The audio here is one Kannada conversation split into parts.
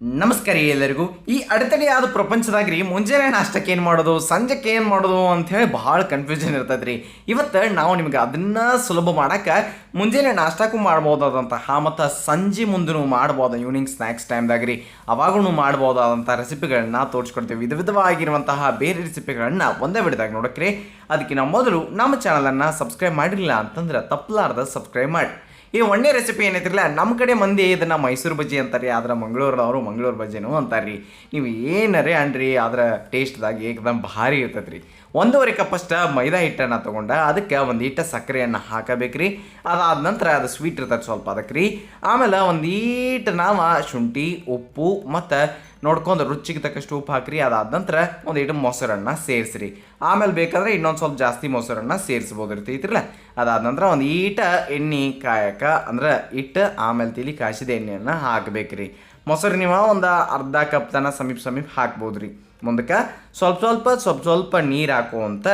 ನಮಸ್ಕಾರ ಎಲ್ಲರಿಗೂ. ಈ ಅಡೆತಡೆಯಾದ ಪ್ರಪಂಚದಾಗ ರೀ ಮುಂಜಾನೆ ನಾಷ್ಟಕ್ಕೆ ಏನು ಮಾಡೋದು, ಸಂಜೆಕ್ಕೆ ಏನು ಮಾಡೋದು ಅಂತ ಹೇಳಿ ಭಾಳ ಕನ್ಫ್ಯೂಷನ್ ಇರ್ತದೆ ರೀ ಇವತ್ತು ನಾವು ನಿಮ್ಗೆ ಅದನ್ನು ಸುಲಭ ಮಾಡೋಕ್ಕೆ ಮುಂಜಾನೆ ನಾಷ್ಟಕ್ಕೂ ಮಾಡ್ಬೋದಾದಂತಹ ಮತ್ತು ಸಂಜೆ ಮುಂದೂ ಮಾಡ್ಬೋದು ಈವ್ನಿಂಗ್ ಸ್ನ್ಯಾಕ್ಸ್ ಟೈಮ್ದಾಗ ರೀ ಅವಾಗೂ ಮಾಡ್ಬೋದಾದಂಥ ರೆಸಿಪಿಗಳನ್ನ ತೋರಿಸ್ಕೊಡ್ತೀವಿ. ವಿಧ ವಿಧವಾಗಿರುವಂತಹ ಬೇರೆ ರೆಸಿಪಿಗಳನ್ನ ಒಂದೇ ಬಿಡಿದಾಗ ನೋಡೋಕ್ರಿ. ಅದಕ್ಕಿಂತ ಮೊದಲು ನಮ್ಮ ಚಾನಲನ್ನು ಸಬ್ಸ್ಕ್ರೈಬ್ ಮಾಡಿರಲಿಲ್ಲ ಅಂತಂದ್ರೆ ತಪ್ಪಲಾರ್ದ ಸಬ್ಸ್ಕ್ರೈಬ್ ಮಾಡಿ. ಈ ಒಳ್ಳೆ ರೆಸಿಪಿ ಏನೈತಿರಲ್ಲ ನಮ್ಮ ಕಡೆ ಮಂದಿ ಇದನ್ನ ಮೈಸೂರು ಬಜ್ಜಿ ಅಂತಾರೆ, ಆದ್ರೆ ಮಂಗಳೂರದವರು ಮಂಗಳೂರು ಬಜ್ಜಿನೂ ಅಂತಾರೆ ನೀವು ಏನರೇ ಅನ್ರಿ ಅದರ ಟೇಸ್ಟ್ದಾಗ ಏಕದಮ್ ಭಾರಿ ಇರ್ತೈತೆ ರೀ ಒಂದೂವರೆ ಕಪ್ಪಷ್ಟ ಮೈದಾ ಹಿಟ್ಟನ್ನು ತೊಗೊಂಡ ಅದಕ್ಕೆ ಒಂದು ಹಿಟ್ಟ ಸಕ್ಕರೆಯನ್ನು ಹಾಕಬೇಕ್ರಿ. ಅದಾದ ನಂತರ ಅದು ಸ್ವೀಟ್ ಇರ್ತದೆ ಸ್ವಲ್ಪ ಅದಕ್ಕೆ ರೀ ಆಮೇಲೆ ಒಂದು ಈಟ್ ನಾವು ಶುಂಠಿ, ಉಪ್ಪು ಮತ್ತು ನೋಡ್ಕೊಂಡು ರುಚಿಗೆ ತಕ್ಕಷ್ಟು ಉಪ್ಪು ಹಾಕ್ರಿ. ಅದಾದ ನಂತರ ಒಂದು ಮೊಸರನ್ನು ಮೊಸರನ್ನ ಸೇರಿಸ್ರಿ. ಆಮೇಲೆ ಬೇಕಾದ್ರೆ ಇನ್ನೊಂದು ಸ್ವಲ್ಪ ಜಾಸ್ತಿ ಮೊಸರನ್ನ ಸೇರಿಸ್ಬೋದು ಇರ್ತೈತಿರಲ್ಲ ಅದಾದ ನಂತರ ಒಂದು ಈಟ ಎಣ್ಣೆ ಕಾಯಕ, ಅಂದ್ರೆ ಇಟ್ಟು ಆಮೇಲೆ ತಿಳಿ ಕಾಯಿಸಿದ ಎಣ್ಣೆಯನ್ನು ಹಾಕಬೇಕ್ರಿ. ಮೊಸರು ನೀವು ಒಂದು ಅರ್ಧ ಕಪ್ ತನ ಸಮೀಪ ಸಮೀಪ ಹಾಕ್ಬೋದು ರೀ ಮುಂದಕ್ಕೆ ಸ್ವಲ್ಪ ಸ್ವಲ್ಪ ಸ್ವಲ್ಪ ಸ್ವಲ್ಪ ನೀರು ಹಾಕುವಂತ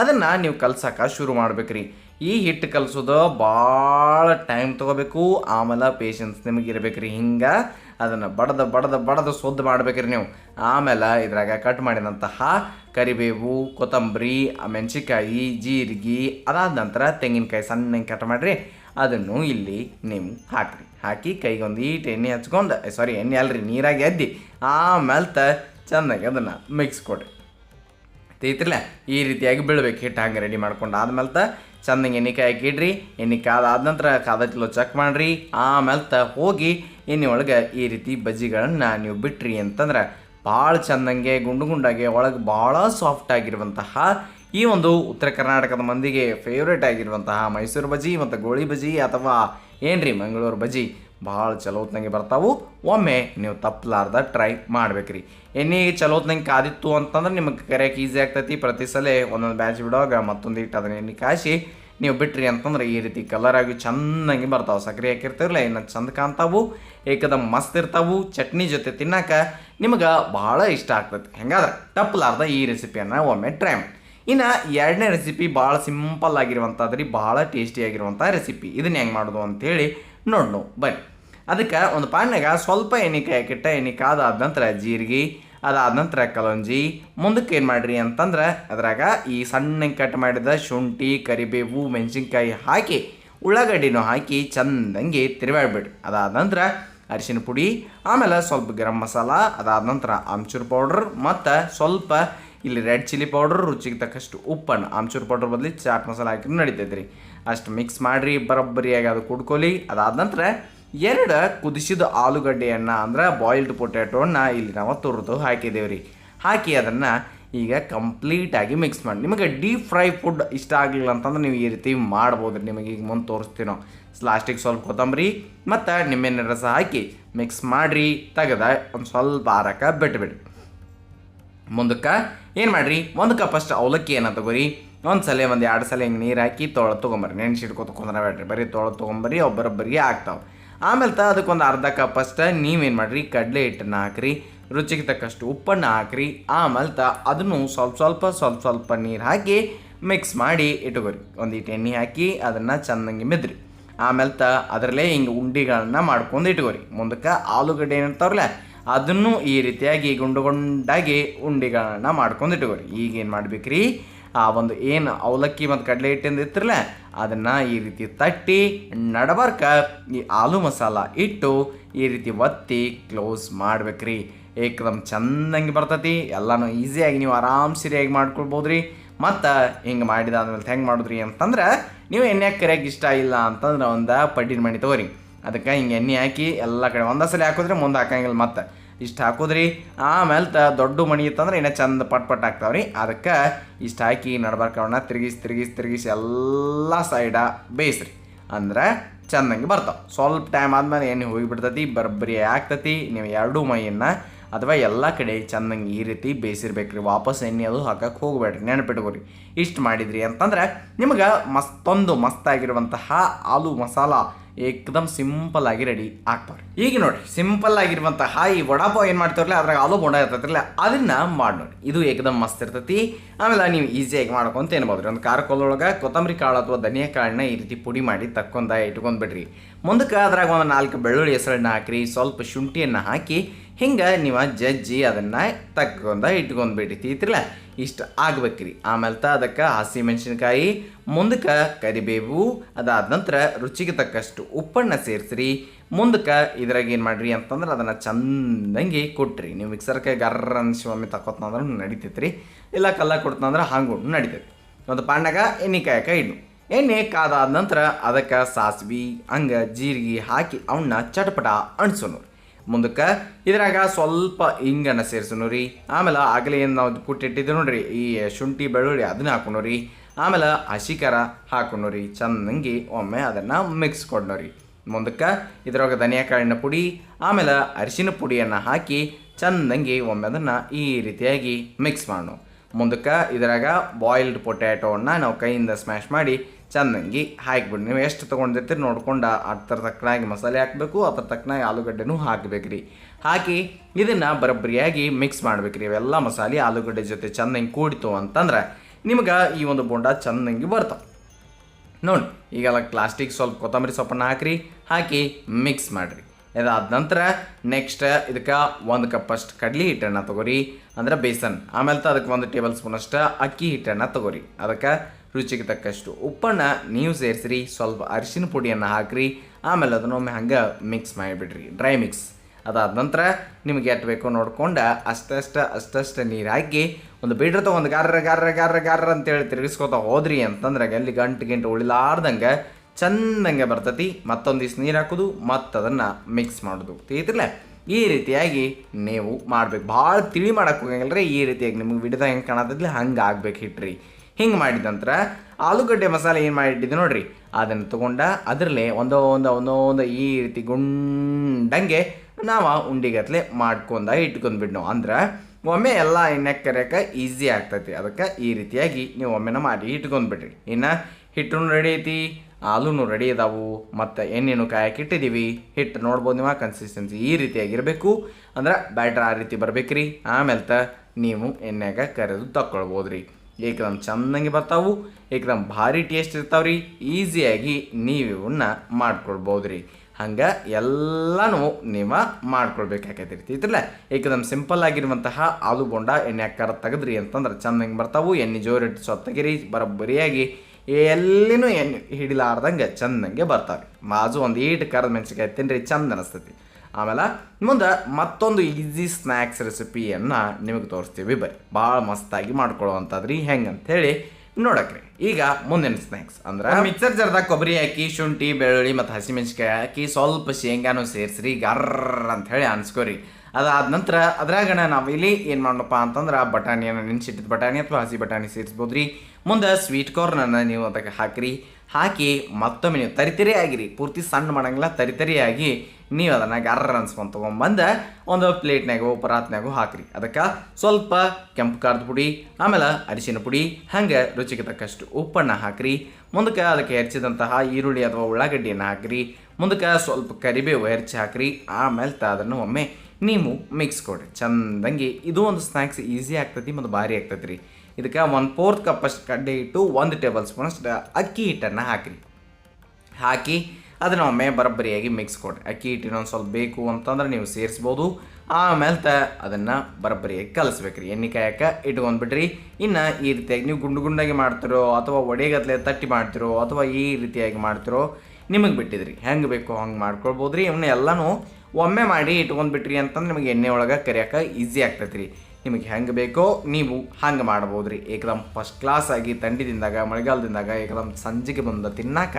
ಅದನ್ನು ನೀವು ಕಲ್ಸಕ್ಕೆ ಶುರು ಮಾಡ್ಬೇಕ್ರಿ. ಈ ಹಿಟ್ಟು ಕಲಿಸೋದು ಭಾಳ ಟೈಮ್ ತೊಗೋಬೇಕು, ಆಮೇಲೆ ಪೇಷನ್ಸ್ ನಿಮಗೆ ಇರ್ಬೇಕ್ರಿ. ಹಿಂಗೆ ಅದನ್ನು ಬಡದ ಬಡದ ಬಡದ ಸೊದ್ದು ಮಾಡ್ಬೇಕ್ರಿ ನೀವು. ಆಮೇಲೆ ಇದ್ರಾಗ ಕಟ್ ಮಾಡಿದಂತಹ ಕರಿಬೇವು, ಕೊತ್ತಂಬರಿ ಮೆಣಸಿನ್ಕಾಯಿ, ಜೀರಿಗೆ, ಅದಾದ ನಂತರ ತೆಂಗಿನಕಾಯಿ ಸಣ್ಣಗೆ ಕಟ್ ಮಾಡಿರಿ. ಅದನ್ನು ಇಲ್ಲಿ ನೀವು ಹಾಕ್ರಿ. ಹಾಕಿ ಕೈಗೊಂದು ಈಟ್ ಎಣ್ಣೆ ಹಚ್ಕೊಂಡು ಸಾರಿ ಎಣ್ಣೆ ಅಲ್ರಿ, ನೀರಾಗಿ ಎದ್ದಿ. ಆಮೇಲೆ ಚೆನ್ನಾಗಿ ಅದನ್ನು ಮಿಕ್ಸ್ ಕೊಡಿ ತೈತಿರಲ್ಲ ಈ ರೀತಿಯಾಗಿ ಬೀಳ್ಬೇಕು, ಹಿಟ್ಟು ಹಂಗೆ ರೆಡಿ ಮಾಡ್ಕೊಂಡು ಆದ್ಮೇಲೆ ತ ಚೆನ್ನಾಗಿ ಎಣ್ಣೆ ಹಾಕಿಡ್ರಿ ಇಡ್ರಿ. ಆದ ನಂತರ ನಂತರ ಚಲೋ ಚೆಕ್ ಮಾಡಿರಿ. ಆಮೇಲೆ ತ ಹೋಗಿ ಎಣ್ಣೆ ಒಳಗೆ ಈ ರೀತಿ ಬಜ್ಜಿಗಳನ್ನು ನೀವು ಬಿಟ್ರಿ ಅಂತಂದ್ರೆ ಭಾಳ ಚೆಂದಂಗೆ ಗುಂಡು ಗುಂಡಾಗೆ ಒಳಗೆ ಭಾಳ ಸಾಫ್ಟ್ ಆಗಿರುವಂತಹ ಈ ಒಂದು ಉತ್ತರ ಕರ್ನಾಟಕದ ಮಂದಿಗೆ ಫೇವ್ರೇಟ್ ಆಗಿರುವಂತಹ ಮೈಸೂರು ಬಜ್ಜಿ ಮತ್ತು ಗೋಳಿ ಬಜ್ಜಿ ಅಥವಾ ಏನ್ರಿ ಮಂಗಳೂರು ಬಜ್ಜಿ? ಭಾಳ ಚಲೋತ್ನಂಗೆ ಬರ್ತಾವು. ಒಮ್ಮೆ ನೀವು ತಪ್ಪಲಾರ್ದ ಟ್ರೈ ಮಾಡ್ಬೇಕ್ರಿ. ಎಣ್ಣೆ ಚಲೋತ್ನಂಗೆ ಕಾದಿತ್ತು ಅಂತಂದ್ರೆ ನಿಮಗೆ ಕರೆಯಕ್ಕೆ ಈಸಿ ಆಗ್ತೈತಿ. ಪ್ರತಿ ಸಲ ಒಂದೊಂದು ಬ್ಯಾಚ್ ಬಿಡುವಾಗ ಮತ್ತೊಂದು ಇಟ್ಟು ಅದನ್ನ ಎಣ್ಣೆ ಕಾಯಿಸಿ ನೀವು ಬಿಟ್ರಿ ಅಂತಂದ್ರೆ ಈ ರೀತಿ ಕಲರ್ ಆಗಿ ಚೆನ್ನಾಗಿ ಬರ್ತಾವೆ. ಸಕ್ಕರೆ ಹಾಕಿರ್ತಿರಲ್ಲ, ಇನ್ನು ಚಂದ ಕಾಣ್ತಾವು. ಏಕದಮ್ ಮಸ್ತ್ ಇರ್ತಾವು. ಚಟ್ನಿ ಜೊತೆ ತಿನ್ನಾಕ ನಿಮಗೆ ಭಾಳ ಇಷ್ಟ ಆಗ್ತೈತಿ. ಹೆಂಗಾದ್ರೆ ತಪ್ಪಲಾರ್ದ ಈ ರೆಸಿಪಿಯನ್ನು ಒಮ್ಮೆ ಟ್ರೈ ಮಾಡಿ. ಇನ್ನು ಎರಡನೇ ರೆಸಿಪಿ ಭಾಳ ಸಿಂಪಲ್ ಆಗಿರುವಂಥದ್ದು ರೀ ಭಾಳ ಟೇಸ್ಟಿ ಆಗಿರುವಂಥ ರೆಸಿಪಿ ಇದನ್ನ ಹೆಂಗೆ ಮಾಡೋದು ಅಂತೇಳಿ ನೋಡು ಬನ್ನಿ. ಅದಕ್ಕೆ ಒಂದು ಪಾನ್ಯಾಗ ಸ್ವಲ್ಪ ಎಣ್ಣೆ ಕೆಟ್ಟ ಎಣ್ಣೆ ಅದಾದ ನಂತರ ಜೀರಿಗೆ ಅದಾದ ನಂತರ ಕಲಂಜಿ. ಮುಂದಕ್ಕೆ ಏನು ಮಾಡಿರಿ ಅಂತಂದ್ರೆ ಅದ್ರಾಗ ಈ ಸಣ್ಣ ಕಟ್ ಮಾಡಿದ ಶುಂಠಿ, ಕರಿಬೇವು, ಮೆಣಸಿನ್ಕಾಯಿ ಹಾಕಿ, ಉಳ್ಳಾಗಡ್ಡಿನೂ ಹಾಕಿ ಚಂದಂಗೆ ತಿರುವಾಡ್ಬಿಡ್ರಿ ಅದಾದ ನಂತರ ಅರಿಶಿನ ಪುಡಿ, ಆಮೇಲೆ ಸ್ವಲ್ಪ ಗರಂ ಮಸಾಲ, ಅದಾದ ನಂತರ ಆಮ್ಚೂರ್ ಪೌಡ್ರ್, ಮತ್ತು ಸ್ವಲ್ಪ ಇಲ್ಲಿ ರೆಡ್ ಚಿಲ್ಲಿ ಪೌಡ್ರ್, ರುಚಿಗೆ ತಕ್ಕಷ್ಟು ಉಪ್ಪನ್ನು. ಆಮ್ಚೂರ್ ಪೌಡ್ರ್ ಬದಲಿ ಚಾಟ್ ಮಸಾಲ ಹಾಕಿದ್ರು ನಡೀತೈತೆ ರೀ ಅಷ್ಟು ಮಿಕ್ಸ್ ಮಾಡಿರಿ, ಬರೋಬ್ಬರಿಯಾಗಿ ಅದು ಕುಡ್ಕೊಲಿ ಅದಾದ ನಂತರ ಎರಡು ಕುದಿಸಿದ ಆಲೂಗಡ್ಡೆಯನ್ನು ಅಂದ್ರೆ ಬಾಯ್ಲ್ಡ್ ಪೊಟ್ಯಾಟೋನ ಇಲ್ಲಿ ನಾವು ತುರಿದು ಹಾಕಿದ್ದೇವೆ ರೀ ಹಾಕಿ ಅದನ್ನು ಈಗ ಕಂಪ್ಲೀಟಾಗಿ ಮಿಕ್ಸ್ ಮಾಡಿ. ನಿಮಗೆ ಡೀಪ್ ಫ್ರೈ ಫುಡ್ ಇಷ್ಟ ಆಗಲಿಲ್ಲ ಅಂತಂದ್ರೆ ನೀವು ಈ ರೀತಿ ಮಾಡ್ಬೋದು. ರೀ ನಿಮಗೆ ಈಗ ಮುಂದೆ ತೋರಿಸ್ತೀವಿ ನಾವು ಲಾಸ್ಟಿಗೆ ಸ್ವಲ್ಪ ಕೊತ್ತಂಬರಿ ಮತ್ತು ನಿಂಬೆಹಣ್ಣಿನ ರಸ ಹಾಕಿ ಮಿಕ್ಸ್ ಮಾಡಿರಿ. ತೆಗೆದ ಒಂದು ಸ್ವಲ್ಪ ಆರಕ್ಕೆ ಬಿಟ್ಬಿಡಿ ಮುಂದಕ್ಕೆ ಏನು ಮಾಡಿರಿ? ಒಂದು ಅಷ್ಟು ಅವಲಕ್ಕಿಯನ್ನು ತಗೋರಿ. ಒಂದು ಸಲ ಒಂದು ಎರಡು ಸಲ ಹಿಂಗೆ ನೀರು ಹಾಕಿ ತೊಳೆ ತೊಗೊಂಬರ್ರಿ. ನೆನ್ಸಿಟ್ಕೊ ತೊಗೊಂಡ್ರೆ ಬೇಡ್ರಿ ಬರೀ ತೊಳೆ ತೊಗೊಂಬರ್ರಿ, ಒಬ್ಬರೊಬ್ಬರಿಗೆ ಆಗ್ತಾವೆ. ಆಮೇಲೆ ತ ಅದಕ್ಕೊಂದು ಅರ್ಧ ಕಪ್ ಅಷ್ಟು, ನೀವೇನು ಮಾಡಿರಿ? ಕಡಲೆ ಹಿಟ್ಟನ್ನು ಹಾಕ್ರಿ, ರುಚಿಗೆ ತಕ್ಕಷ್ಟು ಉಪ್ಪನ್ನು ಹಾಕ್ರಿ, ಆಮೇಲೆ ತ ಅದನ್ನು ಸ್ವಲ್ಪ ಸ್ವಲ್ಪ ಸ್ವಲ್ಪ ಸ್ವಲ್ಪ ನೀರು ಹಾಕಿ ಮಿಕ್ಸ್ ಮಾಡಿ ಇಟ್ಕೊರಿ. ಒಂದು ಇಟ್ಟು ಎಣ್ಣೆ ಹಾಕಿ ಅದನ್ನು ಚೆನ್ನಾಗಿ ಮೆದ್ರಿ. ಆಮೇಲೆ ತ ಅದರಲ್ಲೇ ಹಿಂಗೆ ಉಂಡಿಗಳನ್ನ ಮಾಡ್ಕೊಂಡು ಇಟ್ಕೋರಿ. ಮುಂದಕ್ಕೆ ಆಲೂಗಡ್ಡೆ ಏನಿರ್ತಾವ್ರಲ್ಲ ಅದನ್ನು ಈ ರೀತಿಯಾಗಿ ಗುಂಡು ಗುಂಡಾಗಿ ಉಂಡಿಗಳನ್ನ ಮಾಡ್ಕೊಂಡು ಇಟ್ಕೋರಿ. ಈಗೇನು ಮಾಡ್ಬೇಕ್ರಿ? ಆ ಒಂದು ಏನು ಅವಲಕ್ಕಿ ಮತ್ತು ಕಡಲೆ ಹಿಟ್ಟಿಂದ ಇತ್ತಿರಲ್ಲ ಅದನ್ನು ಈ ರೀತಿ ತಟ್ಟಿ ನಡಬರ್ಕ ಈ ಆಲೂ ಮಸಾಲ ಇಟ್ಟು ಈ ರೀತಿ ಒತ್ತಿ ಕ್ಲೋಸ್ ಮಾಡ್ಬೇಕ್ರಿ. ಏಕದಮ್ ಚಂದಂಗೆ ಬರ್ತೈತಿ. ಎಲ್ಲನೂ ಈಸಿಯಾಗಿ ನೀವು ಆರಾಮ್ ಸರಿಯಾಗಿ ಮಾಡ್ಕೊಳ್ಬೋದು ರೀ ಮತ್ತು ಹಿಂಗೆ ಮಾಡಿದಾದ್ಮೇಲೆ ಹೆಂಗೆ ಮಾಡಿದ್ರಿ ಅಂತಂದ್ರೆ ನೀವು ಎಣ್ಣೆ ಕರಿಯಾಗಿ ಇಷ್ಟ ಇಲ್ಲ ಅಂತಂದ್ರೆ ಒಂದು ಪಡ್ಡಿನ ಮಣಿ ತಗೋರಿ. ಅದಕ್ಕೆ ಹಿಂಗೆ ಎಣ್ಣೆ ಹಾಕಿ ಎಲ್ಲ ಕಡೆ ಒಂದೇ ಸಲ ಹಾಕಿದ್ರೆ ಮುಂದೆ ಹಾಕಂಗಿಲ್ಲ ಮತ್ತೆ. ಇಷ್ಟು ಹಾಕೋದ್ರಿ. ಆಮೇಲೆ ತ ದೊಡ್ಡ ಮಣಿ ಇತ್ತಂದ್ರೆ ಇನ್ನೂ ಚಂದ ಪಟ್ ಪಟ್ ಆಗ್ತಾವ್ರಿ. ಅದಕ್ಕೆ ಇಷ್ಟು ಹಾಕಿ ನಡ್ಬಾರ್ಕವಣ್ಣ ತಿರುಗಿಸಿ ತಿರುಗಿಸಿ ತಿರುಗಿಸಿ ಎಲ್ಲ ಸೈಡ ಬೇಯಿಸ್ರಿ. ಅಂದ್ರೆ ಚಂದಂಗೆ ಬರ್ತಾವೆ. ಸ್ವಲ್ಪ ಟೈಮ್ ಆದ್ಮೇಲೆ ಎಣ್ಣೆ ಹೋಗಿಬಿಡ್ತೈತಿ, ಬರ್ಬರಿ ಆಗ್ತತಿ. ನೀವು ಎರಡೂ ಮೈಯನ್ನು ಅಥವಾ ಎಲ್ಲ ಕಡೆ ಚಂದಂಗೆ ಈ ರೀತಿ ಬೇಯಿಸಿರ್ಬೇಕ್ರಿ. ವಾಪಸ್ ಎಣ್ಣೆ ಅದು ಹಾಕಕ್ಕೆ ಹೋಗಬೇಡ್ರಿ. ನೆನಪಿಟ್ಕೋರಿ. ಇಷ್ಟು ಮಾಡಿದ್ರಿ ಅಂತಂದ್ರೆ ನಿಮ್ಗೆ ಮಸ್ತೊಂದು ಮಸ್ತಾಗಿರುವಂತಹ ಆಲೂ ಮಸಾಲ ಏಕದಮ್ ಸಿಂಪಲ್ ಆಗಿ ರೆಡಿ ಆಗ್ತಾವ್ರಿ. ಈಗ ನೋಡ್ರಿ, ಸಿಂಪಲ್ ಆಗಿರುವಂತಹ ಈ ವಡಾಪಾವ್ ಏನು ಮಾಡ್ತಾರಲ್ಲ ಅದ್ರಾಗ ಆಲೂ ಬೋಂಡ ಇರ್ತೈತಿರಲ್ಲ ಅದನ್ನ ಮಾಡಿ ನೋಡಿ ಇದು ಏಕದಮ್ ಮಸ್ತ್ ಇರ್ತೈತಿ. ಆಮೇಲೆ ನೀವು ಈಸಿಯಾಗಿ ಮಾಡ್ಕೊಂತ ಏನ್ಬೋದ್ರಿ ಒಂದು ಖಾರಕೊಲ್ಲೊಳಗೆ ಕೊತ್ತಂಬರಿ ಕಾಳು ಅಥವಾ ಧನಿಯಾ ಕಾಳನ್ನ ಈ ರೀತಿ ಪುಡಿ ಮಾಡಿ ತಕ್ಕೊಂದ ಇಟ್ಕೊಂಡ್ಬಿಡ್ರಿ. ಮುಂದಕ್ಕೆ ಅದ್ರಾಗ ಒಂದು ನಾಲ್ಕು ಬೆಳ್ಳುಳ್ಳಿ ಹೆಸರನ್ನ ಹಾಕ್ರಿ, ಸ್ವಲ್ಪ ಶುಂಠಿಯನ್ನು ಹಾಕಿ ಹಿಂಗೆ ನೀವು ಜಜ್ಜಿ ಅದನ್ನು ತಕ್ಕೊಂಡ ಇಟ್ಕೊಂಡ್ಬಿಟ್ಟು ತೀತ್ರಲ್ಲ ಇಷ್ಟು ಆಗ್ಬೇಕ್ರಿ. ಆಮೇಲೆ ತ ಅದಕ್ಕೆ ಹಸಿ ಮೆಣಸಿನ್ಕಾಯಿ ಮುಂದಕ್ಕೆ ಕರಿಬೇವು, ಅದಾದ ನಂತರ ರುಚಿಗೆ ತಕ್ಕಷ್ಟು ಉಪ್ಪನ್ನು ಸೇರಿಸ್ರಿ. ಮುಂದಕ್ಕೆ ಇದ್ರಾಗ ಏನು ಮಾಡ್ರಿ ಅಂತಂದ್ರೆ ಅದನ್ನು ಚಂದಂಗೆ ಕೊಟ್ರಿ. ನೀವು ಮಿಕ್ಸರ್ಗೆ ಗರ್ರ ಅನ್ಸಿ ಒಮ್ಮೆ ತಕೋತಂದ್ರೆ ನಡಿತೈತ್ರಿ. ಇಲ್ಲ ಕಲ್ಲ ಕೊಡ್ತಂದ್ರೆ ಹಂಗೂ ನಡಿತೈತಿ. ಒಂದು ಪಾಂಡಾಗ ಎಣ್ಣೆ ಕಾಯಕ ಇಡು ಎಣ್ಣೆ ಕಾದಾದ ನಂತರ ಅದಕ್ಕೆ ಸಾಸ್ವಿ, ಹಂಗೆ, ಜೀರಿಗೆ ಹಾಕಿ ಅವನ್ನ ಚಟಪಟ ಅಣ್ಸೋನು ಮುಂದಕ್ಕೆ. ಇದ್ರಾಗ ಸ್ವಲ್ಪ ಹಿಂಗನ್ನು ಸೇರಿಸೋನು ರೀ ಆಮೇಲೆ ಆಗಲೇ ಏನು ನಾವು ಪುಟ್ಟಿಟ್ಟಿದ್ದು ನೋಡ್ರಿ. ಈ ಶುಂಠಿ ಬೆಳ್ಳುಳ್ಳಿ ಅದನ್ನ ಹಾಕೊಂಡು ರೀ ಆಮೇಲೆ ಹಸಿ ಖಾರ ಹಾಕೋನು ರೀ ಚೆನ್ನಾಗಿ ಒಮ್ಮೆ ಅದನ್ನು ಮಿಕ್ಸ್ ಕೊಡ್ನೋರಿ ಮುಂದಕ್ಕೆ ಇದ್ರೊಳಗೆ ಧನಿಯಾ ಕಾಳಿನ ಪುಡಿ, ಆಮೇಲೆ ಅರಿಶಿನ ಪುಡಿಯನ್ನು ಹಾಕಿ ಚೆನ್ನಂಗಿ ಒಮ್ಮೆ ಅದನ್ನು ಈ ರೀತಿಯಾಗಿ ಮಿಕ್ಸ್ ಮಾಡೋಣ ಮುಂದಕ್ಕೆ ಇದ್ರಾಗ ಬಾಯ್ಲ್ಡ್ ಪೊಟ್ಯಾಟೋವನ್ನು ನಾವು ಕೈಯಿಂದ ಸ್ಮ್ಯಾಶ್ ಮಾಡಿ ಚೆನ್ನಾಗಿ ಹಾಕಿಬಿಡಿ. ನೀವು ಎಷ್ಟು ತೊಗೊಂಡಿರ್ತೀರಿ ನೋಡ್ಕೊಂಡು ಅದ್ರ ತಕ್ಕನಾಗಿ ಮಸಾಲೆ ಹಾಕಬೇಕು ಅದ್ರ ತಕ್ಕನಾಗಿ ಆಲೂಗಡ್ಡೆನೂ ಹಾಕಬೇಕ್ರಿ. ಹಾಕಿ ಇದನ್ನು ಬರೋಬ್ಬರಿಯಾಗಿ ಮಿಕ್ಸ್ ಮಾಡ್ಬೇಕ್ರಿ. ಇವೆಲ್ಲ ಮಸಾಲೆ, ಆಲೂಗಡ್ಡೆ ಜೊತೆ ಚೆನ್ನಾಗಿ ಕೂಡಿತು ಅಂತಂದ್ರೆ ನಿಮ್ಗೆ ಈ ಒಂದು ಬೋಂಡ ಚೆನ್ನಾಗಿ ಬರ್ತಾವೆ. ನೋಡಿ, ಈಗೆಲ್ಲ ಪ್ಲಾಸ್ಟಿಕ್ ಸ್ವಲ್ಪ ಕೊತ್ತಂಬರಿ ಸೊಪ್ಪನ್ನು ಹಾಕ್ರಿ, ಹಾಕಿ ಮಿಕ್ಸ್ ಮಾಡಿರಿ. ಇದಾದ ನಂತರ ನೆಕ್ಸ್ಟ್ ಇದಕ್ಕೆ ಒಂದು ಕಪ್ಪಷ್ಟು ಕಡ್ಲಿ ಹಿಟ್ಟನ್ನು ತಗೋರಿ. ಅಂದ್ರೆ ಬೇಸನ್. ಆಮೇಲೆ ಅದಕ್ಕೆ ಒಂದು ಟೇಬಲ್ ಸ್ಪೂನಷ್ಟು ಅಕ್ಕಿ ಹಿಟ್ಟನ್ನು ತಗೋರಿ. ಅದಕ್ಕೆ ರುಚಿಗೆ ತಕ್ಕಷ್ಟು ಉಪ್ಪನ್ನು ನೀವು ಸೇರಿಸ್ರಿ, ಸ್ವಲ್ಪ ಅರಿಶಿನ ಪುಡಿಯನ್ನು ಹಾಕ್ರಿ, ಆಮೇಲೆ ಅದನ್ನೊಮ್ಮೆ ಹಂಗೆ ಮಿಕ್ಸ್ ಮಾಡಿಬಿಡ್ರಿ ಡ್ರೈ ಮಿಕ್ಸ್ ಅದಾದ ನಂತರ ನಿಮಗೆ ಎಷ್ಟು ಬೇಕೋ ನೋಡ್ಕೊಂಡು ಅಷ್ಟಷ್ಟ ಅಷ್ಟಷ್ಟು ನೀರು ಹಾಕಿ ಒಂದು ಬೀಡ್ರ ಒಂದು ಗಾರ್ರ ಗಾರ್ರ ಗಾರ್ರ ಗಾರ್ರ ಅಂತೇಳಿ ತಿರುಗಿಸ್ಕೊತಾ ಹೋದ್ರಿ ಅಂತಂದ್ರೆ ಎಲ್ಲಿ ಗಂಟು ಗಂಟು ಉಳಿಲಾರ್ದಂಗೆ ಚಂದಂಗೆ ಬರ್ತತಿ. ಮತ್ತೊಂದು ದಿವ್ಸ ನೀರು ಹಾಕೋದು, ಮತ್ತು ಅದನ್ನು ಮಿಕ್ಸ್ ಮಾಡೋದು. ತಿಳಿತಿಲ್ಲ ಈ ರೀತಿಯಾಗಿ ನೀವು ಮಾಡ್ಬೇಕು. ಭಾಳ ತಿಳಿ ಮಾಡಕ್ಕೆ ಹೋಗಂಗಿಲ್ಲ ರೀ ಈ ರೀತಿಯಾಗಿ ನಿಮಗೆ ವಿಡಿಯೋದಾಗ ಹೆಂಗೆ ಕಾಣತ್ತಿದ್ಲಿ ಹಂಗೆ ಆಗ್ಬೇಕು ಹಿಟ್ರಿ. ಹಿಂಗೆ ಮಾಡಿದ ನಂತರ ಆಲೂಗಡ್ಡೆ ಮಸಾಲೆ ಏನು ಮಾಡಿಟ್ಟಿದ್ದೆ ನೋಡ್ರಿ? ಅದನ್ನು ತೊಗೊಂಡ ಅದರಲ್ಲೇ ಒಂದೋ ಒಂದು ಒಂದೋ ಒಂದು ಈ ರೀತಿ ಗುಂಡಂಗೆ ನಾವು ಉಂಡಿಗತ್ಲೆ ಮಾಡ್ಕೊಂಡ ಇಟ್ಕೊಂಡ್ಬಿಡ್ ನಾವು ಅಂದ್ರೆ ಒಮ್ಮೆ ಎಲ್ಲ ಎಣ್ಣೆ ಕರೆಯೋಕೆ ಈಸಿ ಆಗ್ತೈತಿ. ಅದಕ್ಕೆ ಈ ರೀತಿಯಾಗಿ ನೀವು ಒಮ್ಮೆನ ಮಾಡಿ ಇಟ್ಕೊಂಡ್ಬಿಡ್ರಿ. ಇನ್ನು ಹಿಟ್ಟು ರೆಡಿ ಐತಿ, ಆಲೂನು ರೆಡಿ ಇದಾವು ಮತ್ತು ಎಣ್ಣೆನೂ ಕಾಯಕ್ಕೆ ಇಟ್ಟಿದ್ದೀವಿ ಹಿಟ್ಟು ನೋಡ್ಬೋದು ನೀವು ಕನ್ಸಿಸ್ಟೆನ್ಸಿ ಈ ರೀತಿಯಾಗಿರಬೇಕು ಅಂದ್ರೆ ಬ್ಯಾಟ್ರ್ ಆ ರೀತಿ ಬರ್ಬೇಕ್ರಿ. ಆಮೇಲೆ ತ ನೀವು ಎಣ್ಣೆಗೆ ಕರೆದು ತಕ್ಕೊಳ್ಬೋದು ರೀ ಏಕದಮ್ ಚಂದಂಗೆ ಬರ್ತಾವು ಏಕದಮ್ ಭಾರಿ ಟೇಸ್ಟ್ ಇರ್ತಾವ್ರಿ ಈಸಿಯಾಗಿ ನೀವು ಇವನ್ನ ಮಾಡ್ಕೊಳ್ಬೋದು ರೀ ಹಂಗೆ ಎಲ್ಲನೂ ನೀವು ಮಾಡ್ಕೊಳ್ಬೇಕಾಕೈತಿ ಇರ್ತಿಲ್ಲ ಏಕದಮ್ ಸಿಂಪಲ್ ಆಗಿರುವಂತಹ ಆಲೂ ಬೋಂಡ ಎಣ್ಣೆ ಅಕ್ಕಾರ ತೆಗೆದ್ರಿ ಅಂತಂದ್ರೆ ಚಂದಂಗೆ ಬರ್ತಾವು, ಎಣ್ಣೆ ಜೋರಿಟ್ಟು ಸೊತ್ತಗಿರಿ, ಬರೋಬ್ಬರಿಯಾಗಿ ಎಲ್ಲಿನೂ ಎಣ್ಣೆ ಹಿಡಿಲಾರ್ದಂಗೆ ಬರ್ತಾವ ಬರ್ತಾವೆ ಮಾಜು ಒಂದು ಏಟು ಕರದ ಮೆಣಸಿನ್ಕಾಯಿ ತಿನ್ರಿ, ಚಂದ ಅನಿಸ್ತೈತಿ. ಆಮೇಲೆ ಮುಂದೆ ಮತ್ತೊಂದು ಈಸಿ ಸ್ನ್ಯಾಕ್ಸ್ ರೆಸಿಪಿಯನ್ನು ನಿಮಗೆ ತೋರಿಸ್ತೀವಿ. ಬರ್ರಿ ಭಾಳ ಮಸ್ತಾಗಿ ಮಾಡ್ಕೊಳ್ಳುವಂಥದ್ರಿ. ಹೆಂಗೆ ಅಂಥೇಳಿ ನೋಡಕ್ರಿ. ಈಗ ಮುಂದಿನ ಸ್ನ್ಯಾಕ್ಸ್ ಅಂದ್ರೆ ಮಿಕ್ಸರ್ ಜರ್ದಾಗ ಕೊಬ್ಬರಿ ಹಾಕಿ, ಶುಂಠಿ, ಬೆಳ್ಳುಳ್ಳಿ ಮತ್ತು ಹಸಿಮೆಣ್ಸಿಕಾಯಿ ಹಾಕಿ ಸ್ವಲ್ಪ ಶೇಂಗಾನು ಸೇರಿಸ್ರಿ. ಗರ್ರ ಅಂತ ಹೇಳಿ ಅನ್ಸ್ಕೊರಿ. ಅದಾದ ನಂತರ ಅದ್ರಾಗಣ ನಾವು ಇಲ್ಲಿ ಏನು ಮಾಡಪ್ಪ ಅಂತಂದ್ರೆ ಬಟಾಣಿಯನ್ನು ನೆನ್ಸಿಟ್ಟಿದ್ದು ಬಟಾಣಿ ಅಥವಾ ಹಸಿ ಬಟಾಣಿ ಸೇರಿಸ್ಬೋದು ರೀ ಮುಂದೆ ಸ್ವೀಟ್ ಕಾರ್ನನ್ನು ನೀವು ಅದಕ್ಕೆ ಹಾಕಿರಿ. ಹಾಕಿ ಮತ್ತೊಮ್ಮೆ ನೀವು ತರಿತರಿ ಆಗಿರಿ ಪೂರ್ತಿ ಸಣ್ಣ ಮಾಡಂಗಿಲ್ಲ ಆಗಿ ನೀವು ಅದನ್ನು ಗರ್ರ ಅನ್ಸ್ಕೊಂಡು ತೊಗೊಂಬಂದು ಒಂದು ಪ್ಲೇಟ್ನಾಗೋ ಪರಾತ್ನಾಗೋ ಹಾಕ್ರಿ. ಅದಕ್ಕೆ ಸ್ವಲ್ಪ ಕೆಂಪು ಖಾರದ ಪುಡಿ, ಆಮೇಲೆ ಅರಿಶಿನ ಪುಡಿ, ಹಂಗೆ ರುಚಿಗೆ ತಕ್ಕಷ್ಟು ಉಪ್ಪನ್ನು ಹಾಕ್ರಿ. ಮುಂದಕ್ಕೆ ಅದಕ್ಕೆ ಹೆಚ್ಚಿದಂತಹ ಈರುಳ್ಳಿ ಅಥವಾ ಉಳ್ಳಾಗಡ್ಡಿಯನ್ನು ಹಾಕ್ರಿ. ಮುಂದಕ್ಕೆ ಸ್ವಲ್ಪ ಕರಿಬೇವು ಹೆಚ್ಚಿ ಹಾಕ್ರಿ. ಆಮೇಲೆ ತ ಅದನ್ನು ಒಮ್ಮೆ ನೀವು ಮಿಕ್ಸ್ ಕೊಡ್ರಿ. ಚಂದಂಗೆ. ಇದು ಒಂದು ಸ್ನ್ಯಾಕ್ಸ್ ಈಸಿ ಆಗ್ತೈತಿ ಮತ್ತು ಭಾರಿ ಆಗ್ತೈತಿ ರೀ ಇದಕ್ಕೆ ಒಂದು ಫೋರ್ತ್ ಕಪ್ಪಷ್ಟು ಕಡ್ಡಿ ಇಟ್ಟು ಒಂದು ಟೇಬಲ್ ಸ್ಪೂನಷ್ಟು ಅಕ್ಕಿ ಹಿಟ್ಟನ್ನು ಹಾಕಿರಿ. ಹಾಕಿ ಅದನ್ನು ಒಮ್ಮೆ ಬರಬ್ಬರಿಯಾಗಿ ಮಿಕ್ಸ್ ಕೊಡಿರಿ. ಅಕ್ಕಿ ಹಿಟ್ಟು ಇನ್ನೊಂದು ಸ್ವಲ್ಪ ಬೇಕು ಅಂತಂದ್ರೆ ನೀವು ಸೇರಿಸ್ಬೋದು. ಆಮೇಲೆ ತ ಅದನ್ನು ಬರಬ್ಬರಿಯಾಗಿ ಕಲಿಸ್ಬೇಕ್ರಿ. ಎಣ್ಣೆ ಕಾಯಕ್ಕೆ ಇಟ್ಕೊಂಡ್ಬಿಟ್ರಿ ಇನ್ನು ಈ ರೀತಿಯಾಗಿ ನೀವು ಗುಂಡು ಗುಂಡಾಗಿ ಮಾಡ್ತಿರೋ ಅಥವಾ ಒಡೆಗತ್ಲೆ ತಟ್ಟಿ ಮಾಡ್ತಿರೋ ಅಥವಾ ಈ ರೀತಿಯಾಗಿ ಮಾಡ್ತಿರೋ ನಿಮಗೆ ಬಿಟ್ಟಿದ್ರಿ. ಹೆಂಗೆ ಬೇಕೋ ಹಂಗೆ ಮಾಡ್ಕೊಳ್ಬೋದು ರೀ ಇವನ್ನ ಎಲ್ಲನೂ ಒಮ್ಮೆ ಮಾಡಿ ಇಟ್ಕೊಂಡ್ಬಿಟ್ರಿ ಅಂತಂದ್ರೆ ನಿಮಗೆ ಎಣ್ಣೆ ಒಳಗೆ ಕರಿಯಕ್ಕೆ ಈಸಿ ಆಗ್ತೈತ್ರಿ. ನಿಮಗೆ ಹೆಂಗೆ ಬೇಕೋ ನೀವು ಹಂಗೆ ಮಾಡ್ಬೋದು ರೀ ಏಕದಮ್ ಫಸ್ಟ್ ಕ್ಲಾಸ್ ಆಗಿ ತಂಡಿದಿಂದಾಗ, ಮಳೆಗಾಲದಿಂದಾಗ ಏಕದಮ್ ಸಂಜೆಗೆ ಬಂದು ತಿನ್ನಾಕ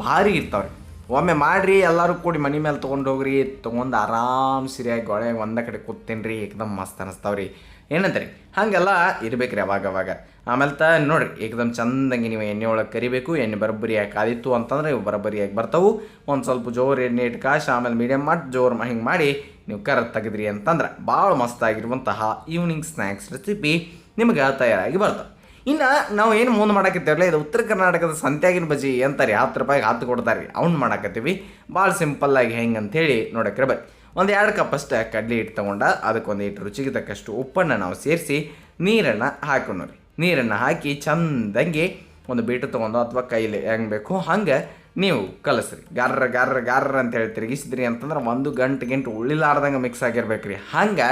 ಭಾರಿ ಇರ್ತಾವ್ರಿ. ಒಮ್ಮೆ ಮಾಡಿರಿ, ಎಲ್ಲರೂ ಕೂಡಿ ಮನೆ ಮೇಲೆ ತೊಗೊಂಡು ಹೋಗ್ರಿ, ತೊಗೊಂಡು ಆರಾಮ್ ಸರಿಯಾಗಿ ಗೊಳೆ ಒಂದ ಕಡೆ ಕೂತೀನಿ ರೀ ಏಕದಮ್ ಮಸ್ತ್ ಅನಿಸ್ತಾವ್ರಿ. ರೀ ಹಾಗೆಲ್ಲ ಇರ್ಬೇಕ್ರಿ ಅವಾಗ ಅವಾಗ. ಆಮೇಲೆ ತ ನೋಡ್ರಿ ಏಕದಮ್ ಚಂದಂಗೆ ನೀವು ಎಣ್ಣೆ ಒಳಗೆ ಕರಿಬೇಕು, ಎಣ್ಣೆ ಬರಬ್ಬರಿಯಾಗಿ ಕಾದಿತ್ತು ಅಂತಂದ್ರೆ ಇವು ಬರಬ್ಬರಿಯಾಗಿ ಬರ್ತಾವೆ. ಒಂದು ಸ್ವಲ್ಪ ಜೋರು ಎಣ್ಣೆ ಇಟ್ಟು ಕಾಶ್, ಆಮೇಲೆ ಮೀಡಿಯಮ್ ಮಾಡಿ ಜೋರು ಹಿಂಗೆ ಮಾಡಿ ನೀವು ಕರ ತೆಗೆದ್ರಿ ಅಂತಂದ್ರೆ ಭಾಳ ಮಸ್ತಾಗಿರುವಂತಹ ಈವ್ನಿಂಗ್ ಸ್ನ್ಯಾಕ್ಸ್ ರೆಸಿಪಿ ನಿಮ್ಗೆ ತಯಾರಾಗಿ ಬರ್ತವೆ ಇನ್ನು ನಾವು ಏನು ಮುಂದೆ ಮಾಡಾಕತ್ತೇವಲ್ಲ, ಇದು ಉತ್ತರ ಕರ್ನಾಟಕದ ಸಂತ್ಯಾಗಿನ ಬಜ್ಜಿ ಅಂತಾರೆ, ಹತ್ತು ರೂಪಾಯಿಗೆ ಹತ್ತು ಕೊಡ್ತಾರೆ ರೀ ಅವ್ನು ಮಾಡಕತ್ತೀವಿ. ಭಾಳ ಸಿಂಪಲ್ಲಾಗಿ ಹೆಂಗೆ ಅಂಥೇಳಿ ನೋಡಕ್ರೆ ಬರ್ರಿ ಒಂದು ಎರಡು ಕಪ್ ಅಷ್ಟು ಕಡಲೆ ಹಿಟ್ಟು ತೊಗೊಂಡ ಅದಕ್ಕೆ ಒಂದು ಇಟ್ಟು ರುಚಿಗೆ ತಕ್ಕಷ್ಟು ಉಪ್ಪನ್ನು ನಾವು ಸೇರಿಸಿ ನೀರನ್ನು ಹಾಕೋಣ ರೀ ನೀರನ್ನು ಹಾಕಿ ಚಂದಂಗೆ ಒಂದು ಬೀಟು ತೊಗೊಂಡು, ಅಥವಾ ಕೈಲಿ ಹೆಂಗೆ ಬೇಕು ಹಂಗೆ ನೀವು ಕಲಸ್ರಿ. ಗಾರ್ರ ಗಾರ್ರ ಗಾರ್ರ ಅಂತೇಳಿ ತಿರುಗಿಸಿದ್ರಿ ಅಂತಂದ್ರೆ ಒಂದು ಗಂಟೆ ಗಂಟೆ ಉಳಿಲಾರ್ದಂಗೆ ಮಿಕ್ಸ್ ಆಗಿರ್ಬೇಕು ರೀ ಹಂಗೆ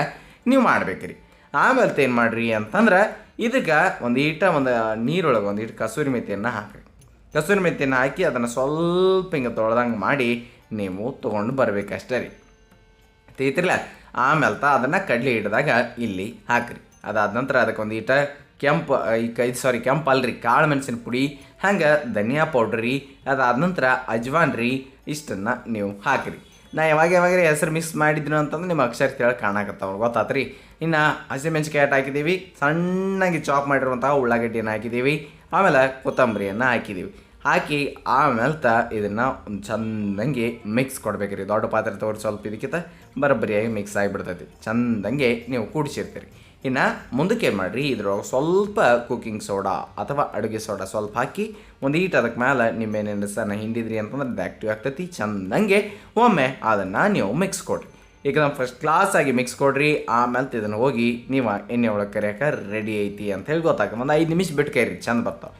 ನೀವು ಮಾಡ್ಬೇಕ್ರಿ. ಆಮೇಲೆ ಏನು ಮಾಡ್ರಿ ಅಂತಂದ್ರೆ ಇದಕ್ಕೆ ಒಂದು ಈಟ, ಒಂದು ನೀರೊಳಗೆ ಒಂದು ಈಟ ಕಸೂರಿ ಮೆಥಿಯನ್ನು ಹಾಕ್ರಿ. ಕಸೂರಿ ಮೆಥಿಯನ್ನು ಹಾಕಿ ಅದನ್ನು ಸ್ವಲ್ಪ ಹಿಂಗೆ ತೊಳೆದಂಗೆ ಮಾಡಿ ನೀವು ತೊಗೊಂಡು ಬರಬೇಕಷ್ಟೇ ರೀ. ತೀತಿರ್ಲ ಆಮೇಲೆ ತ ಅದನ್ನು ಕಡ್ಲಿ ಹಿಡ್ದಾಗ ಇಲ್ಲಿ ಹಾಕ್ರಿ. ಅದಾದ ನಂತರ ಅದಕ್ಕೆ ಒಂದು ಈಟ ಕೆಂಪು, ಈ ಕೈ ಸಾರಿ ಕೆಂಪು ಅಲ್ಲರಿ ಕಾಳು ಮೆಣಸಿನ ಪುಡಿ ಹಂಗೆ ಧನಿಯಾ ಪೌಡ್ರ್ ರೀ, ಅದಾದ ನಂತರ ಅಜ್ವಾನ್ ರೀ, ಇಷ್ಟನ್ನು ನೀವು ಹಾಕಿರಿ. ನಾ ಯಾವಾಗ ಯಾವಾಗ ಹೆಸರು ಮಿಕ್ಸ್ ಮಾಡಿದ್ರು ಅಂತಂದ್ರೆ ನಿಮ್ಮ ಅಕ್ಷರ ಕೇಳಿ ಕಾಣಕತ್ತಾವ ಗೊತ್ತಾತ್ರಿ? ಇನ್ನು ಹಸಿಮೆಣ್ಸಿಕಾಯಿ ಆಟ ಹಾಕಿದ್ದೀವಿ ಸಣ್ಣಗೆ ಚಾಪ್ ಮಾಡಿರುವಂತಹ ಉಳ್ಳಾಗಡ್ಡಿಯನ್ನು ಹಾಕಿದ್ದೀವಿ ಆಮೇಲೆ ಕೊತ್ತಂಬರಿಯನ್ನು ಹಾಕಿದ್ದೀವಿ ಹಾಕಿ ಆಮೇಲೆ ತ ಇದನ್ನು ಒಂದು ಚಂದಂಗೆ ಮಿಕ್ಸ್ ಕೊಡ್ಬೇಕ್ರಿ. ದೊಡ್ಡ ಪಾತ್ರೆ ತೊಗೊಂಡು ಸ್ವಲ್ಪ ಇದಕ್ಕಿಂತ ಬರಬರಿಯಾಗಿ ಮಿಕ್ಸ್ ಆಗಿಬಿಡ್ತೈತಿ. ಚಂದಂಗೆ ನೀವು ಕೂಡಿಸಿರ್ತೀರಿ. ಇನ್ನು ಮುಂದಕ್ಕೆ ಮಾಡಿರಿ, ಇದ್ರೊಳಗೆ ಸ್ವಲ್ಪ ಕುಕಿಂಗ್ ಸೋಡಾ ಅಥವಾ ಅಡುಗೆ ಸೋಡಾ ಸ್ವಲ್ಪ ಹಾಕಿ, ಒಂದು ಈಟ್ ಅದಕ್ಕೆ ಮೇಲೆ ನಿಂಬೆಹಣ್ಣಿನ ರಸನ ಹಿಂಡಿದ್ರಿ ಅಂತಂದ್ರೆ ಅದು ಆಗ್ತೈತಿ, ಚಂದಂಗೆ ಒಮ್ಮೆ ಅದನ್ನು ನೀವು ಮಿಕ್ಸ್ ಕೊಡಿರಿ. ಈಗ ಫಸ್ಟ್ ಕ್ಲಾಸ್ ಆಗಿ ಮಿಕ್ಸ್ ಕೊಡ್ರಿ, ಆಮೇಲೆ ಇದನ್ನು ಹೋಗಿ ನೀವು ಎಣ್ಣೆ ಒಳಗೆ ಕರಿಯೋಕೆ ರೆಡಿ ಐತಿ ಅಂತ ಹೇಳಿ ಗೊತ್ತಾಗ ಒಂದು ಐದು ನಿಮಿಷ ಬಿಟ್ಟು ಕೈರಿ, ಚಂದ ಬರ್ತಾವೆ.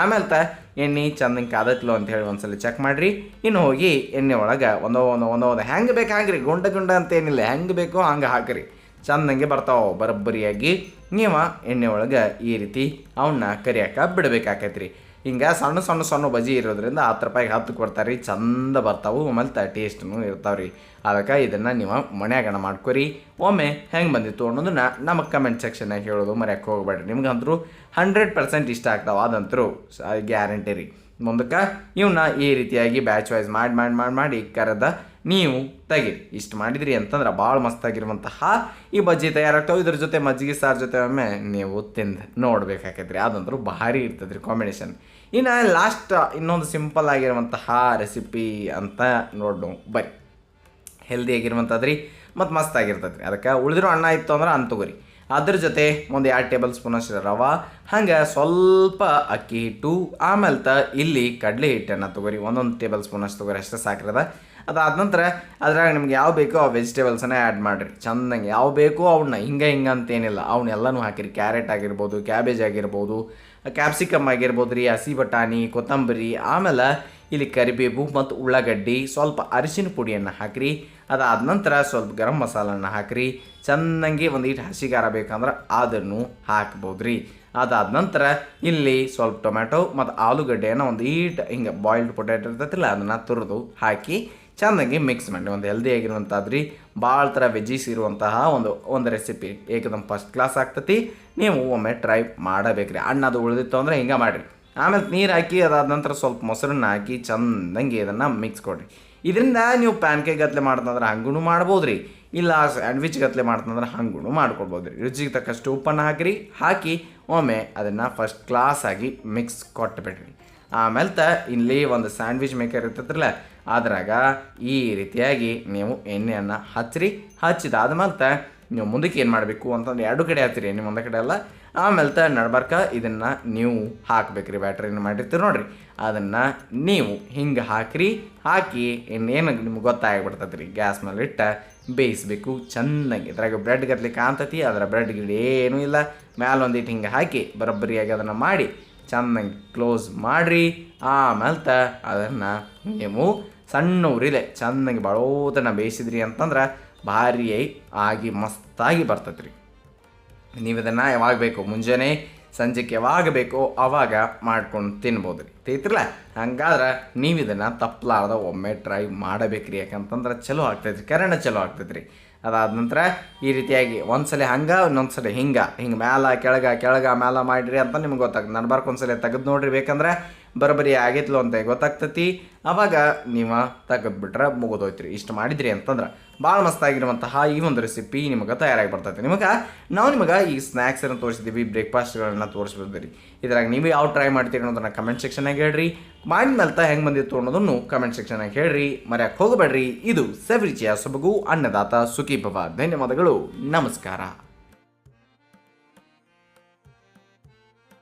ಆಮೇಲೆ ತ ಎಣ್ಣೆ ಚಂದಂಗೆ ಕಾದತ್ಲು ಅಂತ ಹೇಳಿ ಒಂದ್ಸಲ ಚೆಕ್ ಮಾಡಿರಿ, ಇನ್ನು ಹೋಗಿ ಎಣ್ಣೆ ಒಳಗೆ ಒಂದೋ, ಒಂದು ಒಂದೋ, ಒಂದು, ಹೆಂಗೆ ಬೇಕು ಹಾಕ್ರಿ ಗುಂಡ ಗುಂಡ ಅಂತ ಏನಿಲ್ಲ, ಹೆಂಗೆ ಬೇಕೋ ಹಂಗೆ ಹಾಕ್ರಿ. ಚಂದಂಗೆ ಬರ್ತಾವೆ ಬರಬ್ಬರಿಯಾಗಿ. ನೀವು ಎಣ್ಣೆ ಒಳಗೆ ಈ ರೀತಿ ಅವನ್ನ ಕರಿಯಾಕ ಬಿಡಬೇಕಾಕೈತ್ರಿ. ಹಿಂಗೆ ಸಣ್ಣ ಸಣ್ಣ ಸಣ್ಣ ಬಜಿ ಇರೋದ್ರಿಂದ ಹತ್ತು ರೂಪಾಯಿಗೆ ಹತ್ತು ಕೊಡ್ತಾರೆ ರೀ ಚಂದ ಬರ್ತಾವೆ ಮತ್ತು ಟೇಸ್ಟ್ನು ಇರ್ತಾವೆ ರೀ ಅದಕ್ಕೆ ಇದನ್ನು ನೀವು ಮನ್ಯಾಗಣ ಮಾಡ್ಕೊರಿ. ಒಮ್ಮೆ ಹೆಂಗೆ ಬಂದಿತ್ತು ಅನ್ನೋದನ್ನ ನಮಗೆ ಕಮೆಂಟ್ ಸೆಕ್ಷನ್ನಾಗ ಹೇಳೋದು ಮರ್ಯಾಕೆ ಹೋಗ್ಬೇಡ್ರಿ. ನಿಮ್ಗಂತರೂ ಹಂಡ್ರೆಡ್ ಪರ್ಸೆಂಟ್ ಇಷ್ಟ ಆಗ್ತಾವೆ ಅದಂತರೂ ಗ್ಯಾರಂಟಿ ರೀ. ಮುಂದಕ್ಕೆ ಇವನ್ನ ಈ ರೀತಿಯಾಗಿ ಬ್ಯಾಚ್ ವೈಸ್ ಮಾಡಿ ಮಾಡಿ ಮಾಡಿ ಮಾಡಿ ಕರೆದ ನೀವು ತೆಗೀರಿ ಇಷ್ಟು ಮಾಡಿದ್ರಿ ಅಂತಂದ್ರೆ ಭಾಳ ಮಸ್ತಾಗಿರುವಂತಹ ಈ ಬಜ್ಜಿ ತಯಾರಾಗ್ತಾವೆ. ಇದ್ರ ಜೊತೆ ಮಜ್ಜಿಗೆ, ಸಾರು ಜೊತೆ ಒಮ್ಮೆ ನೀವು ತಿಂದು ನೋಡ್ಬೇಕಾಕೈತ್ರಿ. ಅದಂದ್ರೂ ಭಾರಿ ಇರ್ತದ್ರಿ ಕಾಂಬಿನೇಷನ್ ಇನ್ನು ಲಾಸ್ಟ್ ಇನ್ನೊಂದು ಸಿಂಪಲ್ ಆಗಿರುವಂತಹ ರೆಸಿಪಿ ಅಂತ ನೋಡು ಬರಿ. ಹೆಲ್ದಿ ಆಗಿರುವಂಥದ್ರಿ ಮತ್ತು ಮಸ್ತ್ ಆಗಿರ್ತದೆ ರೀ ಅದಕ್ಕೆ ಉಳಿದಿರೋ ಅಣ್ಣ ಇತ್ತು ಅಂದ್ರೆ ಅನ್ನ ತಗೋರಿ. ಅದ್ರ ಜೊತೆ ಒಂದು ಎರಡು ಟೇಬಲ್ ಸ್ಪೂನ್ ಅಷ್ಟು ರವೆ, ಹಂಗೆ ಸ್ವಲ್ಪ ಅಕ್ಕಿ ಹಿಟ್ಟು ಆಮೇಲೆ ತ ಇಲ್ಲಿ ಕಡಲೆ ಹಿಟ್ಟನ್ನು ತಗೋರಿ. ಒಂದೊಂದು ಟೇಬಲ್ ಸ್ಪೂನ್ ಅಷ್ಟು ತಗೋರಿ, ಅಷ್ಟೇ ಸಾಕ್ರದ. ಅದಾದ ನಂತರ ಅದ್ರಾಗ ನಿಮ್ಗೆ ಯಾವ ಬೇಕೋ ಆ ವೆಜಿಟೇಬಲ್ಸನ್ನೇ ಆ್ಯಡ್ ಮಾಡಿರಿ. ಚಂದಂಗೆ ಯಾವ ಬೇಕೋ ಅವನ್ನ ಹಿಂಗೆ ಹಿಂಗೆ ಅಂತೇನಿಲ್ಲ ಅವನ್ನೆಲ್ಲನೂ ಹಾಕಿರಿ. ಕ್ಯಾರೆಟ್ ಆಗಿರ್ಬೋದು ಕ್ಯಾಬೇಜ್ ಆಗಿರ್ಬೋದು ಕ್ಯಾಪ್ಸಿಕಮ್ ಆಗಿರ್ಬೋದು ರೀ, ಹಸಿ ಬಟಾಣಿ, ಕೊತ್ತಂಬರಿ, ಆಮೇಲೆ ಇಲ್ಲಿ ಕರಿಬೇವು ಮತ್ತು ಉಳ್ಳಾಗಡ್ಡಿ, ಸ್ವಲ್ಪ ಅರಿಶಿನ ಪುಡಿಯನ್ನು ಹಾಕಿರಿ. ಅದಾದ ನಂತರ ಸ್ವಲ್ಪ ಗರಂ ಮಸಾಲನ್ನು ಹಾಕಿರಿ. ಚೆನ್ನಾಗಿ ಒಂದು ಇಟ್ಟು ಹಸಿ ಖಾರ ಬೇಕಂದ್ರೆ ಅದನ್ನು ಹಾಕ್ಬೋದು ರೀ ಅದಾದ ನಂತರ ಇಲ್ಲಿ ಸ್ವಲ್ಪ ಟೊಮ್ಯಾಟೊ ಮತ್ತು ಆಲೂಗಡ್ಡೆಯನ್ನು ಒಂದು ಈಟ್ ಹಿಂಗೆ ಬಾಯ್ಲ್ಡ್ ಪೊಟ್ಯಾಟೊ ಇರ್ತೈತಿಲ್ಲ, ಅದನ್ನು ತುರಿದು ಹಾಕಿ ಚೆನ್ನಾಗಿ ಮಿಕ್ಸ್ ಮಾಡಿ, ಒಂದು ಹೆಲ್ದಿ ಆಗಿರುವಂಥದ್ದು ರೀ ಭಾಳ ಥರ ವೆಜ್ಜೀಸ್ ಇರುವಂತಹ ಒಂದು ಒಂದು ರೆಸಿಪಿ ಏಕದಮ್ ಫಸ್ಟ್ ಕ್ಲಾಸ್ ಆಗ್ತತಿ. ನೀವು ಒಮ್ಮೆ ಟ್ರೈ ಮಾಡಬೇಕ್ರಿ. ಅಣ್ಣ ಅದು ಉಳಿದಿತ್ತು ಅಂದರೆ ಹಿಂಗೆ ಮಾಡಿರಿ. ಆಮೇಲೆ ನೀರು ಹಾಕಿ, ಅದಾದ ನಂತರ ಸ್ವಲ್ಪ ಮೊಸರನ್ನ ಹಾಕಿ, ಚಂದಂಗೆ ಇದನ್ನು ಮಿಕ್ಸ್ ಕೊಡಿರಿ. ಇದರಿಂದ ನೀವು ಪ್ಯಾನ್ಕೇಕ್ ಗತ್ಲೆ ಮಾಡ್ತಂದ್ರೆ ಹಂಗೂ ಮಾಡ್ಬೋದು ರೀ ಇಲ್ಲ ಸ್ಯಾಂಡ್ವಿಚ್ ಗತ್ಲೆ ಮಾಡ್ತಂದ್ರೆ ಹಂಗೂ ಮಾಡ್ಕೊಡ್ಬೋದು ರೀ ರುಚಿಗೆ ತಕ್ಕಷ್ಟು ಉಪ್ಪನ್ನು ಹಾಕಿರಿ. ಹಾಕಿ ಒಮ್ಮೆ ಅದನ್ನು ಫಸ್ಟ್ ಕ್ಲಾಸ್ ಆಗಿ ಮಿಕ್ಸ್ ಕೊಟ್ಟುಬಿಡ್ರಿ ಆಮೇಲೆ ತ ಇಲ್ಲಿ ಒಂದು ಸ್ಯಾಂಡ್ವಿಚ್ ಮೇಕರ್ ಇರ್ತೈತ್ರಲ್ಲ ಅದ್ರಾಗ ಈ ರೀತಿಯಾಗಿ ನೀವು ಎಣ್ಣೆಯನ್ನು ಹಚ್ಚಿರಿ ಹಚ್ಚಿದಾದ ತ ನೀವು ಮುಂದಕ್ಕೆ ಏನು ಮಾಡಬೇಕು ಅಂತಂದ್ರೆ ಎರಡು ಕಡೆ ಹಚ್ಚಿರಿ ಎಣ್ಣೆ ಮುಂದೆ ಕಡೆ ಅಲ್ಲ. ಆಮೇಲೆ ತ ನಡ್ಬರ್ಕ, ಇದನ್ನು ನೀವು ಹಾಕಬೇಕ್ರಿ ಬ್ಯಾಟ್ರಿನ ಮಾಡಿರ್ತೀರಿ ನೋಡಿರಿ. ಅದನ್ನು ನೀವು ಹಿಂಗೆ ಹಾಕಿರಿ, ಹಾಕಿ ಇನ್ನೇನು ನಿಮ್ಗೆ ಗೊತ್ತಾಗ್ಬಿಡ್ತೈತೆ ರೀ ಗ್ಯಾಸ್ ಮೇಲೆ ಇಟ್ಟು ಬೇಯಿಸ್ಬೇಕು, ಚೆನ್ನಾಗಿ. ಇದ್ರಾಗ ಬ್ರೆಡ್ ಗತ್ಲಿ ಕಾಣ್ತತಿ, ಅದರ ಬ್ರೆಡ್ ಗಿಡ ಏನೂ ಇಲ್ಲ. ಮ್ಯಾಲೆ ಒಂದಿಟ್ಟು ಹಿಂಗೆ ಹಾಕಿ ಬರೋಬ್ಬರಿಯಾಗಿ ಅದನ್ನು ಮಾಡಿ, ಚೆನ್ನಾಗಿ ಕ್ಲೋಸ್ ಮಾಡಿರಿ. ಆಮೇಲೆ ತ ಅದನ್ನು ನೀವು ಸಣ್ಣ ಉರಿಲೆ ಚೆನ್ನಾಗಿ ಬಳೋತನ ಬೇಯಿಸಿದ್ರಿ ಅಂತಂದ್ರೆ ಭಾರಿ ಆಗಿ ಮಸ್ತಾಗಿ ಬರ್ತೈತೆ ರೀ ನೀವು ಇದನ್ನು ಯಾವಾಗ ಬೇಕು ಮುಂಜಾನೆ ಸಂಜೆಗೆ ಯಾವಾಗ ಬೇಕೋ ಆವಾಗ ಮಾಡ್ಕೊಂಡು ತಿನ್ಬೋದು ರೀ ತಿಳಿತಿರಲ್ಲ ಹಂಗಾದ್ರೆ ನೀವು ಇದನ್ನು ತಪ್ಪಲಾರ್ದ ಒಮ್ಮೆ ಟ್ರೈ ಮಾಡಬೇಕ್ರಿ. ಯಾಕಂತಂದ್ರೆ ಚಲೋ ಆಗ್ತೈತ್ರಿ, ಕರೆಣ ಚಲೋ ಆಗ್ತೈತ್ರಿ. ಅದಾದ ನಂತರ ಈ ರೀತಿಯಾಗಿ ಒಂದ್ಸಲ ಹಂಗೆ, ಇನ್ನೊಂದ್ಸಲ ಹಿಂಗೆ. ಹಿಂಗೆ ಮ್ಯಾಲ, ಕೆಳಗೆ ಕೆಳಗೆ ಮ್ಯಾಲ ಮಾಡಿರಿ ಅಂತ ನಿಮ್ಗೆ ಗೊತ್ತಾಗ್ತದೆ. ನಾನು ಬರ್ಕೊಂದ್ಸಲ ತೆಗೆದು ನೋಡ್ರಿ. ಬೇಕಂದ್ರೆ ಬರೋಬ್ಬರಿ ಆಗೈತ್ಲೋ ಅಂತ ಗೊತ್ತಾಗ್ತತಿ. ಅವಾಗ ನೀವು ತೆಗೆದ್ಬಿಟ್ರೆ ಮುಗಿದೋಯ್ತ್ರಿ. ಇಷ್ಟು ಮಾಡಿದ್ರಿ ಅಂತಂದ್ರೆ ಭಾಳ ಮಸ್ತಾಗಿರುವಂತಹ ಈ ಒಂದು ರೆಸಿಪಿ ನಿಮಗೆ ತಯಾರಾಗಿ ಬರ್ತೈತೆ. ನಿಮಗೆ, ನಾವು ನಿಮಗೆ ಈ ಸ್ನ್ಯಾಕ್ಸನ್ನು ತೋರಿಸಿದ್ದೀವಿ ಬ್ರೇಕ್ಫಾಸ್ಟ್ಗಳನ್ನು ತೋರಿಸ್ಬಿಡ್ತೀರಿ ಇದ್ರಾಗ ನೀವು ಯಾವ ಟ್ರೈ ಮಾಡ್ತೀರಿ ಅನ್ನೋದನ್ನ ಕಮೆಂಟ್ ಸೆಕ್ಷನಾಗ ಹೇಳ್ರಿ. ಮಾಡಿದ್ಮೇಲೆ ಹೆಂಗೆ ಬಂದಿತ್ತು ಅನ್ನೋದನ್ನು ಕಮೆಂಟ್ ಸೆಕ್ಷನಾಗ ಹೇಳ್ರಿ. ಮರ್ಯಾಕೆ ಹೋಗಬೇಡ್ರಿ. ಇದು ಸವಿರುಚಿಯ ಸೊಬಗು ಅನ್ನದಾತ ಸುಖಿ ಭವ. ಧನ್ಯವಾದಗಳು. ನಮಸ್ಕಾರ.